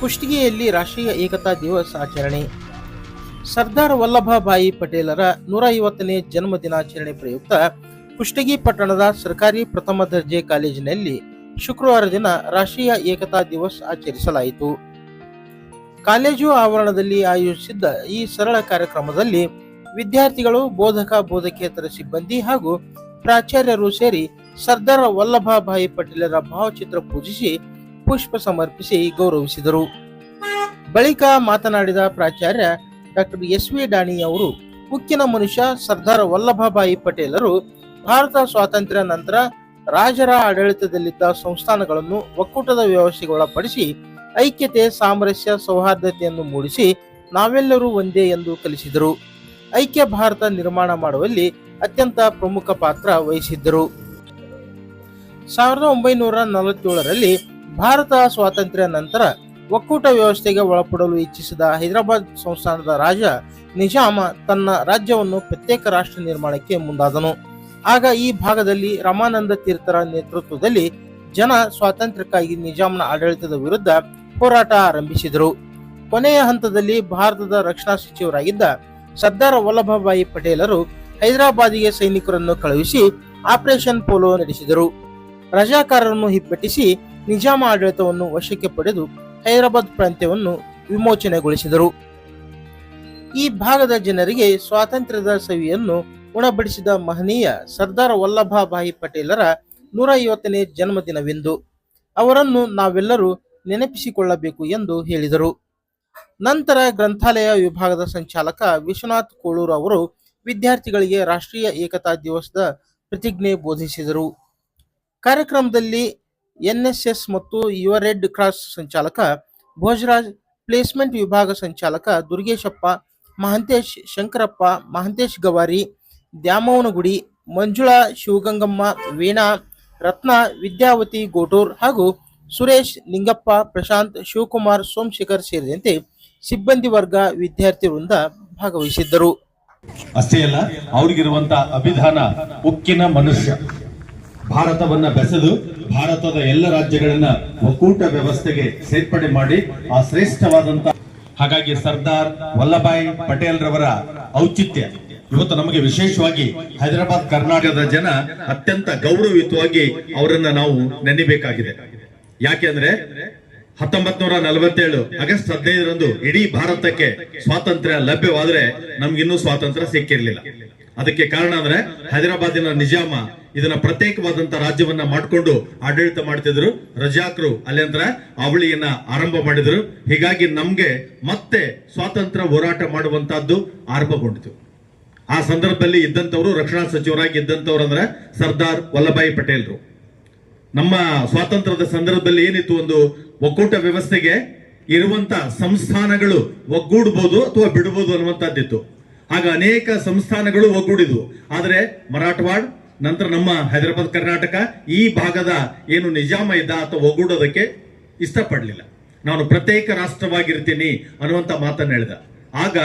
ಕುಷ್ಟಗಿಯಲ್ಲಿ ರಾಷ್ಟ್ರೀಯ ಏಕತಾ ದಿವಸ್ ಆಚರಣೆ. ಸರ್ದಾರ್ ವಲ್ಲಭಭಾಯಿ ಪಟೇಲರ ನೂರ ಐವತ್ತನೇ ಜನ್ಮ ದಿನಾಚರಣೆ ಪ್ರಯುಕ್ತ ಕುಷ್ಟಗಿ ಪಟ್ಟಣದ ಸರ್ಕಾರಿ ಪ್ರಥಮ ದರ್ಜೆ ಕಾಲೇಜಿನಲ್ಲಿ ಶುಕ್ರವಾರ ದಿನ ರಾಷ್ಟ್ರೀಯ ಏಕತಾ ದಿವಸ್ ಆಚರಿಸಲಾಯಿತು. ಕಾಲೇಜು ಆವರಣದಲ್ಲಿ ಆಯೋಜಿಸಿದ್ದ ಈ ಸರಳ ಕಾರ್ಯಕ್ರಮದಲ್ಲಿ ವಿದ್ಯಾರ್ಥಿಗಳು, ಬೋಧಕ, ಬೋಧಕೇತರ ಸಿಬ್ಬಂದಿ ಹಾಗೂ ಪ್ರಾಚಾರ್ಯರು ಸೇರಿ ಸರ್ದಾರ್ ವಲ್ಲಭಭಾಯಿ ಪಟೇಲರ ಭಾವಚಿತ್ರ ಪೂಜಿಸಿ ಪುಷ್ಪ ಸಮರ್ಪಿಸಿ ಗೌರವಿಸಿದರು. ಬಳಿಕ ಮಾತನಾಡಿದ ಪ್ರಾಚಾರ್ಯ ಡಾಕ್ಟರ್ ಎಸ್ ವಿ ಡಾಣಿ ಅವರು, ಉಕ್ಕಿನ ಮನುಷ್ಯ ಸರ್ದಾರ್ ವಲ್ಲಭಭಾಯಿ ಪಟೇಲರು ಭಾರತ ಸ್ವಾತಂತ್ರ್ಯ ನಂತರ ರಾಜರ ಆಡಳಿತದಲ್ಲಿದ್ದ ಸಂಸ್ಥಾನಗಳನ್ನು ಒಕ್ಕೂಟದ ವ್ಯವಸ್ಥೆಗೆ ಒಳಪಡಿಸಿ ಐಕ್ಯತೆ, ಸಾಮರಸ್ಯ, ಸೌಹಾರ್ದತೆಯನ್ನು ಮೂಡಿಸಿ ನಾವೆಲ್ಲರೂ ಒಂದೇ ಎಂದು ಕಲಿಸಿದರು. ಐಕ್ಯ ಭಾರತ ನಿರ್ಮಾಣ ಮಾಡುವಲ್ಲಿ ಅತ್ಯಂತ ಪ್ರಮುಖ ಪಾತ್ರ ವಹಿಸಿದ್ದರು. ಸಾವಿರದ ಒಂಬೈನೂರ ನಲವತ್ತೇಳರಲ್ಲಿ ಭಾರತ ಸ್ವಾತಂತ್ರ್ಯ ನಂತರ ಒಕ್ಕೂಟ ವ್ಯವಸ್ಥೆಗೆ ಒಳಪಡಲು ಇಚ್ಛಿಸಿದ ಹೈದರಾಬಾದ್ ಸಂಸ್ಥಾನದ ರಾಜ ನಿಜಾಮ ತನ್ನ ರಾಜ್ಯವನ್ನು ಪ್ರತ್ಯೇಕ ರಾಷ್ಟ್ರ ನಿರ್ಮಾಣಕ್ಕೆ ಮುಂದಾದನು. ಆಗ ಈ ಭಾಗದಲ್ಲಿ ರಮಾನಂದ ತೀರ್ಥರ ನೇತೃತ್ವದಲ್ಲಿ ಜನ ಸ್ವಾತಂತ್ರ್ಯಕ್ಕಾಗಿ ನಿಜಾಮನ ಆಡಳಿತದ ವಿರುದ್ಧ ಹೋರಾಟ ಆರಂಭಿಸಿದರು. ಕೊನೆಯ ಹಂತದಲ್ಲಿ ಭಾರತದ ರಕ್ಷಣಾ ಸಚಿವರಾಗಿದ್ದ ಸರ್ದಾರ್ ವಲ್ಲಭಭಾಯಿ ಪಟೇಲರು ಹೈದರಾಬಾದಿಗೆ ಸೈನಿಕರನ್ನು ಕಳುಹಿಸಿ ಆಪರೇಷನ್ ಪೋಲೋ ನಡೆಸಿದರು. ರಜಾಕಾರರನ್ನು ಹಿಪ್ಪಟ್ಟಿಸಿ ನಿಜಾಮ ಆಡಳಿತವನ್ನು ವಶಕ್ಕೆ ಪಡೆದು ಹೈದರಾಬಾದ್ ಪ್ರಾಂತ್ಯವನ್ನು ವಿಮೋಚನೆಗೊಳಿಸಿದರು. ಈ ಭಾಗದ ಜನರಿಗೆ ಸ್ವಾತಂತ್ರ್ಯದ ಸವಿಯನ್ನು ಉಣಬಡಿಸಿದ ಮಹನೀಯ ಸರ್ದಾರ್ ವಲ್ಲಭಭಾಯಿ ಪಟೇಲರ ನೂರ ಐವತ್ತನೇ ಜನ್ಮದಿನವೆಂದು. ಅವರನ್ನು ನಾವೆಲ್ಲರೂ ನೆನಪಿಸಿಕೊಳ್ಳಬೇಕು ಎಂದು ಹೇಳಿದರು. ನಂತರ ಗ್ರಂಥಾಲಯ ವಿಭಾಗದ ಸಂಚಾಲಕ ವಿಶ್ವನಾಥ್ ಕೋಳೂರು ಅವರು ವಿದ್ಯಾರ್ಥಿಗಳಿಗೆ ರಾಷ್ಟ್ರೀಯ ಏಕತಾ ದಿವಸದ ಪ್ರತಿಜ್ಞೆ ಬೋಧಿಸಿದರು. ಕಾರ್ಯಕ್ರಮದಲ್ಲಿ ಎನ್ಎಸ್ಎಸ್ ಮತ್ತು ಯುವ ರೆಡ್ ಕ್ರಾಸ್ ಸಂಚಾಲಕ, ಭೋಜರಾಜ್ ಪ್ಲೇಸ್ಮೆಂಟ್ ವಿಭಾಗ ಸಂಚಾಲಕ ದುರ್ಗೇಶಪ್ಪ, ಮಹಂತೇಶ್ ಶಂಕರಪ್ಪ, ಮಹಂತೇಶ್ ಗವಾರಿ ದ್ಯಾಮವನಗುಡಿ ಮಂಜುಳಾ ಶಿವಗಂಗಮ್ಮ, ವೀಣಾ, ರತ್ನ, ವಿದ್ಯಾವತಿ ಗೋಟೂರ್ ಹಾಗೂ ಸುರೇಶ್ ನಿಂಗಪ್ಪ, ಪ್ರಶಾಂತ್, ಶಿವಕುಮಾರ್, ಸೋಮಶೇಖರ್ ಸೇರಿದಂತೆ ಸಿಬ್ಬಂದಿ ವರ್ಗ ವಿದ್ಯಾರ್ಥಿ ವೃಂದ ಭಾಗವಹಿಸಿದ್ದರು. ಅಷ್ಟೇ ಅಲ್ಲ ಅವ್ರಿಗಿರುವಂತ ಅಭಿಧಾನ ಉಕ್ಕಿನ ಮನುಷ್ಯ. ಭಾರತವನ್ನ ಬೆಸೆದು ಭಾರತದ ಎಲ್ಲ ರಾಜ್ಯಗಳನ್ನ ಒಕ್ಕೂಟ ವ್ಯವಸ್ಥೆಗೆ ಸೇರ್ಪಡೆ ಮಾಡಿ ಆ ಶ್ರೇಷ್ಠವಾದಂತ ಹಾಗಾಗಿ ಸರ್ದಾರ್ ವಲ್ಲಭಾಯ್ ಪಟೇಲ್ ರವರ ಔಚಿತ್ಯ. ಇವತ್ತು ನಮಗೆ ವಿಶೇಷವಾಗಿ ಹೈದರಾಬಾದ್ ಕರ್ನಾಟಕದ ಜನ ಅತ್ಯಂತ ಗೌರವಯುತವಾಗಿ ಅವರನ್ನ ನಾವು ನೆನೆಬೇಕಾಗಿದೆ. ಯಾಕೆಂದ್ರೆ ಹತ್ತೊಂಬತ್ ನೂರ ನಲವತ್ತೇಳು ಆಗಸ್ಟ್ ಹದಿನೈದರಂದು ಇಡೀ ಭಾರತಕ್ಕೆ ಸ್ವಾತಂತ್ರ್ಯ ಲಭ್ಯವಾದ್ರೆ ನಮ್ಗಿನ್ನೂ ಸ್ವಾತಂತ್ರ್ಯ ಸಿಕ್ಕಿರ್ಲಿಲ್ಲ. ಅದಕ್ಕೆ ಕಾರಣ ಅಂದ್ರೆ ಹೈದರಾಬಾದಿನ ನಿಜಾಮ ಇದನ್ನ ಪ್ರತ್ಯೇಕವಾದಂತ ರಾಜ್ಯವನ್ನ ಮಾಡಿಕೊಂಡು ಆಡಳಿತ ಮಾಡ್ತಿದ್ರು. ರಜಾಕ್ರು ಅಲ್ಲಿ ಅಂದ್ರೆ ಅವಳಿಯನ್ನ ಆರಂಭ ಮಾಡಿದ್ರು. ಹೀಗಾಗಿ ನಮ್ಗೆ ಮತ್ತೆ ಸ್ವಾತಂತ್ರ್ಯ ಹೋರಾಟ ಮಾಡುವಂತಹದ್ದು ಆರಂಭಗೊಂಡಿತು. ಆ ಸಂದರ್ಭದಲ್ಲಿ ಇದ್ದಂಥವ್ರು ರಕ್ಷಣಾ ಸಚಿವರಾಗಿ ಇದ್ದಂಥವ್ರು ಅಂದ್ರೆ ಸರ್ದಾರ್ ವಲ್ಲಭಾಯಿ ಪಟೇಲ್ರು. ನಮ್ಮ ಸ್ವಾತಂತ್ರ್ಯದ ಸಂದರ್ಭದಲ್ಲಿ ಏನಿತ್ತು ಒಂದು ಒಕ್ಕೂಟ ವ್ಯವಸ್ಥೆಗೆ ಇರುವಂತ ಸಂಸ್ಥಾನಗಳು ಒಗ್ಗೂಡ್ಬೋದು ಅಥವಾ ಬಿಡಬಹುದು ಅನ್ನುವಂತಹದ್ದಿತ್ತು. ಆಗ ಅನೇಕ ಸಂಸ್ಥಾನಗಳು ಒಗ್ಗೂಡಿದ್ವು. ಆದರೆ ಮರಾಠವಾಡ್, ನಂತರ ನಮ್ಮ ಹೈದರಾಬಾದ್, ಕರ್ನಾಟಕ ಈ ಭಾಗದ ಏನು ನಿಜಾಮ ಇದ್ದ ಅಥವಾ ಒಗ್ಗೂಡೋದಕ್ಕೆ ಇಷ್ಟಪಡಲಿಲ್ಲ. ನಾನು ಪ್ರತ್ಯೇಕ ರಾಷ್ಟ್ರವಾಗಿರ್ತೀನಿ ಅನ್ನುವಂತ ಮಾತನ್ನು ಹೇಳಿದ. ಆಗ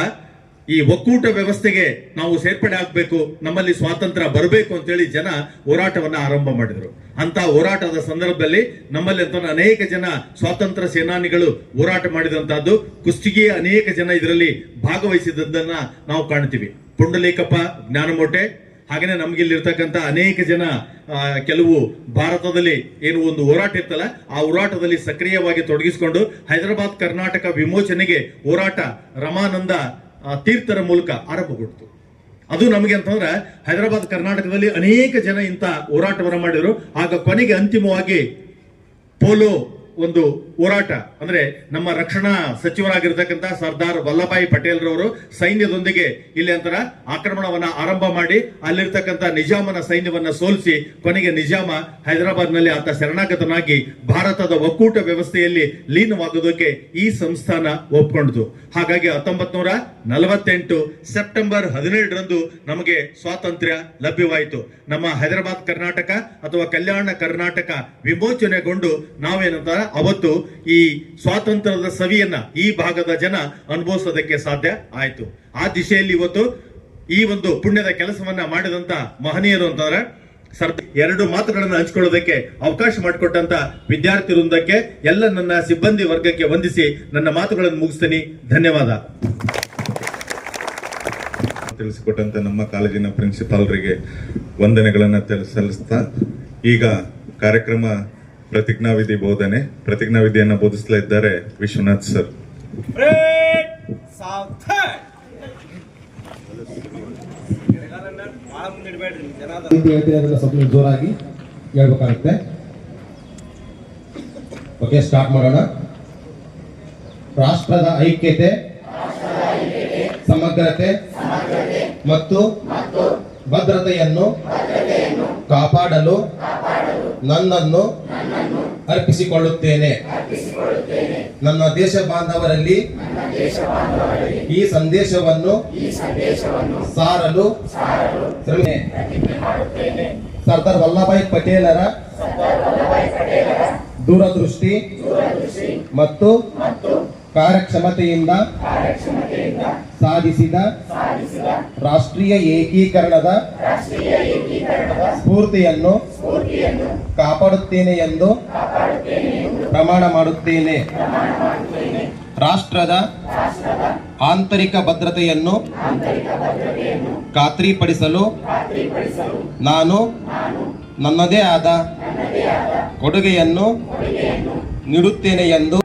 ಈ ಒಕ್ಕೂಟ ವ್ಯವಸ್ಥೆಗೆ ನಾವು ಸೇರ್ಪಡೆ ಆಗ್ಬೇಕು, ನಮ್ಮಲ್ಲಿ ಸ್ವಾತಂತ್ರ್ಯ ಬರಬೇಕು ಅಂತೇಳಿ ಜನ ಹೋರಾಟವನ್ನ ಆರಂಭ ಮಾಡಿದ್ರು. ಅಂತ ಹೋರಾಟದ ಸಂದರ್ಭದಲ್ಲಿ ನಮ್ಮಲ್ಲಿ ಅಂತ ಅನೇಕ ಜನ ಸ್ವಾತಂತ್ರ್ಯ ಸೇನಾನಿಗಳು ಹೋರಾಟ ಮಾಡಿದಂತಹದ್ದು ಕುಸ್ತಿಗೆ ಅನೇಕ ಜನ ಇದರಲ್ಲಿ ಭಾಗವಹಿಸಿದ್ದನ್ನ ನಾವು ಕಾಣ್ತೀವಿ. ಪುಂಡಲೇಕಪ್ಪ, ಜ್ಞಾನಮೋಟೆ, ಹಾಗೇನೆ ನಮ್ಗಿಲ್ಲಿರ್ತಕ್ಕಂಥ ಅನೇಕ ಜನ ಕೆಲವು ಭಾರತದಲ್ಲಿ ಏನು ಒಂದು ಹೋರಾಟ ಇರ್ತಲ್ಲ ಆ ಹೋರಾಟದಲ್ಲಿ ಸಕ್ರಿಯವಾಗಿ ತೊಡಗಿಸಿಕೊಂಡು ಹೈದರಾಬಾದ್, ಕರ್ನಾಟಕ ವಿಮೋಚನೆಗೆ ಹೋರಾಟ ರಮಾನಂದ ತೀರ್ಥರ ಮೂಲಕ ಆರಂಭಗೊಂಡಿತು ಅದು ನಮಗೆ ಅಂತಂದ್ರೆ ಹೈದರಾಬಾದ್, ಕರ್ನಾಟಕದಲ್ಲಿ ಅನೇಕ ಜನ ಇಂಥ ಹೋರಾಟವನ್ನು ಮಾಡಿದರು. ಆಗ ಕೊನೆಗೆ ಅಂತಿಮವಾಗಿ ಪೋಲೋ ಒಂದು ಹೋರಾಟ, ಅಂದ್ರೆ ನಮ್ಮ ರಕ್ಷಣಾ ಸಚಿವರಾಗಿರ್ತಕ್ಕಂಥ ಸರ್ದಾರ್ ವಲ್ಲಭಾಯಿ ಪಟೇಲ್ ರವರು ಸೈನ್ಯದೊಂದಿಗೆ ಇಲ್ಲಿ ಅಂತರ ಆಕ್ರಮಣವನ್ನ ಆರಂಭ ಮಾಡಿ, ಅಲ್ಲಿರ್ತಕ್ಕಂಥ ನಿಜಾಮನ ಸೈನ್ಯವನ್ನ ಸೋಲಿಸಿ, ಕೊನೆಗೆ ನಿಜಾಮ ಹೈದರಾಬಾದ್ನಲ್ಲಿ ಆತ ಶರಣಾಗತನಾಗಿ ಭಾರತದ ಒಕ್ಕೂಟ ವ್ಯವಸ್ಥೆಯಲ್ಲಿ ಲೀನವಾಗೋದಕ್ಕೆ ಈ ಸಂಸ್ಥಾನ ಒಪ್ಕೊಂಡಿತು ಹಾಗಾಗಿ ಹತ್ತೊಂಬತ್ ನೂರ ನಲವತ್ತೆಂಟು ಸೆಪ್ಟೆಂಬರ್ ಹದಿನೇಳರಂದು ನಮಗೆ ಸ್ವಾತಂತ್ರ್ಯ ಲಭ್ಯವಾಯಿತು. ನಮ್ಮ ಹೈದರಾಬಾದ್ ಕರ್ನಾಟಕ ಅಥವಾ ಕಲ್ಯಾಣ ಕರ್ನಾಟಕ ವಿಮೋಚನೆಗೊಂಡು ನಾವೇನಂತ ಅವತ್ತು ಈ ಸ್ವಾತಂತ್ರ್ಯದ ಸವಿಯನ್ನ ಈ ಭಾಗದ ಜನ ಅನುಭವಿಸೋದಕ್ಕೆ ಸಾಧ್ಯ ಆಯಿತು. ಆ ದಿಶೆಯಲ್ಲಿ ಇವತ್ತು ಈ ಒಂದು ಪುಣ್ಯದ ಕೆಲಸವನ್ನ ಮಾಡಿದಂತ ಮಹನೀಯರು ಅಂತಂದ್ರೆ ಸರ್, ಎರಡು ಮಾತುಗಳನ್ನು ಹಂಚ್ಕೊಳ್ಳೋದಕ್ಕೆ ಅವಕಾಶ ಮಾಡಿಕೊಟ್ಟಂತ ವಿದ್ಯಾರ್ಥಿ ವೃಂದಕ್ಕೆ ಎಲ್ಲ ನನ್ನ ಸಿಬ್ಬಂದಿ ವರ್ಗಕ್ಕೆ ವಂದಿಸಿ ನನ್ನ ಮಾತುಗಳನ್ನು ಮುಗಿಸ್ತೀನಿ. ಧನ್ಯವಾದ. ತಿಳಿಸಿಕೊಟ್ಟಂತ ನಮ್ಮ ಕಾಲೇಜಿನ ಪ್ರಿನ್ಸಿಪಾಲ್ರಿಗೆ ವಂದನೆಗಳನ್ನು ಸಲ್ಲಿಸ್ತಾ ಈಗ ಕಾರ್ಯಕ್ರಮ ಪ್ರತಿಜ್ಞಾವಿಧಿ ಬೋಧನೆ ಪ್ರತಿಜ್ಞಾವಿಧಿಯನ್ನು ಬೋಧಿಸ್ತಾ ಇದ್ದಾರೆ ವಿಶ್ವನಾಥ್ ಸರ್. ಜೋರಾಗಿ ಹೇಳ್ಬೇಕಾಗುತ್ತೆ. ಓಕೆ ಸ್ಟಾರ್ಟ್ ಮಾಡೋಣ. ರಾಷ್ಟ್ರದ ಐಕ್ಯತೆ ಸಮಗ್ರತೆ ಮತ್ತು ಭದ್ರತೆಯನ್ನು ಕಾಪಾಡಲು ನನ್ನನ್ನು ಅರ್ಪಿಸಿಕೊಳ್ಳುತ್ತೇನೆ. ನನ್ನ ದೇಶ ಬಾಂಧವರಲ್ಲಿ ಈ ಸಂದೇಶವನ್ನು ಸಾರಲು ಸರ್ದಾರ್ ವಲ್ಲಭಾಯಿ ಪಟೇಲರ ದೂರದೃಷ್ಟಿ ಮತ್ತು ಕಾರ್ಯಕ್ಷಮತೆಯಿಂದ ಸಾಧಿಸಿದ ರಾಷ್ಟ್ರೀಯ ಏಕೀಕರಣದ ಸ್ಫೂರ್ತಿಯನ್ನು ಕಾಪಾಡುತ್ತೇನೆ ಎಂದು ಪ್ರಮಾಣ ಮಾಡುತ್ತೇನೆ. ರಾಷ್ಟ್ರದ ಆಂತರಿಕ ಭದ್ರತೆಯನ್ನು ಖಾತ್ರಿಪಡಿಸಲು ನಾನು ನನ್ನದೇ ಆದ ಕೊಡುಗೆಯನ್ನು ನೀಡುತ್ತೇನೆ ಎಂದು